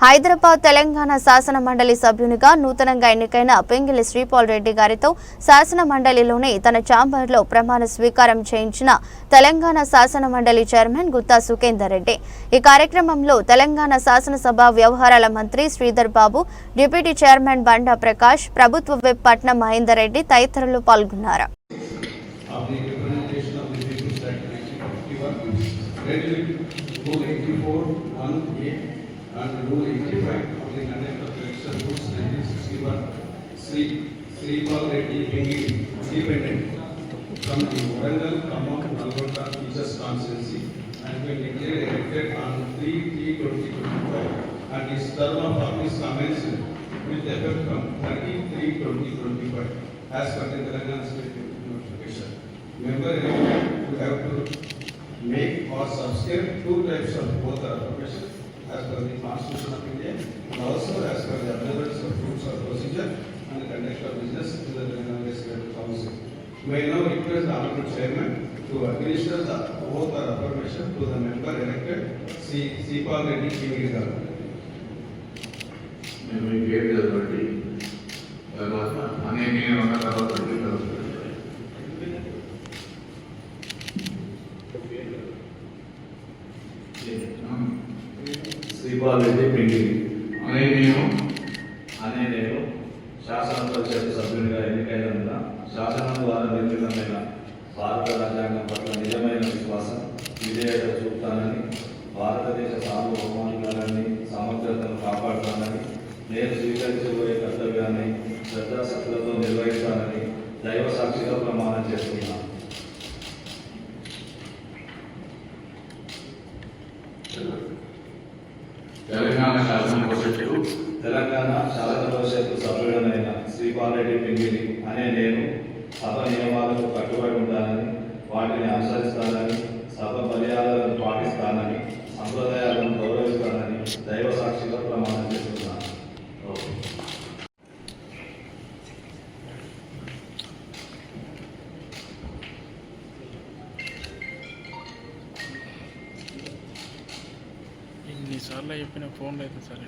హైదరాబాద్ తెలంగాణ శాసన మండలి సభ్యునిగా నూతనంగా ఎన్నికైన పెంగిలి శ్రీపాల్ రెడ్డి గారితో శాసన మండలిలోని తన ఛాంబర్లో ప్రమాణ స్వీకారం చేయించిన తెలంగాణ శాసన మండలి చైర్మన్ గుత్తా సుఖేందర్ రెడ్డి. ఈ కార్యక్రమంలో తెలంగాణ శాసనసభ వ్యవహారాల మంత్రి శ్రీధర్ బాబు డిప్యూటీ చైర్మన్ బండా ప్రకాష్ ప్రభుత్వ విప్ పట్నం మహేందర్ రెడ్డి తదితరులు పాల్గొన్నారు. Of the representation of the People's Act 1951, read Rule 84, 1A, and Rule 85 of the conduct of election rules 1961, Sri Sri Reddy Bengi, independent from the Warangal, Khammam, Nalgonda, Teachers Constituency, and been declared elected on 3/3/2025, and his term of office commenced with effect from 30/3/2025, as per the Telangana State notification. Member elected to have to make or subscribe two types of both profession as per the Constitution of India and also as per the observance of rules of procedure and the conduct of business in the Telangana State Council. May now request the Honorable Chairman to administer the oath or affirmation to the member elected, C. C. Paul Reddy C. V. Kivirigar. May we give the authority, Parmatma, Anemiya Ramana Bhagavad Gita. మీరు చదవండి. శ్రీపాల్ రెడ్డి పిండి అనే నేను అనే నేను శాసన పరిషత్ సభ్యునిగా ఎన్నికైనందున శాసనం ద్వారా నిర్మితమైన భారత రాజ్యాంగం పట్ల నిజమైన విశ్వాసం విధేయత చూపుతానని భారతదేశ సార్వభౌమాధికారాన్ని సమగ్రతను కాపాడుతానని నేను స్వీకరించబోయే కర్తవ్యాన్ని శ్రద్ధాశక్తులతో నిర్వహిస్తానని దైవ సాక్షిగా ప్రమాణం చేస్తున్నాను తెలంగాణ శాసన పరిషత్తు తెలంగాణ శాసన పరిషత్ సభ్యుడనైన శ్రీపాలరెడ్డి పింగిని అనే నేను సభ సార్లు చెప్పిన ఫోన్లో అయితే సార్.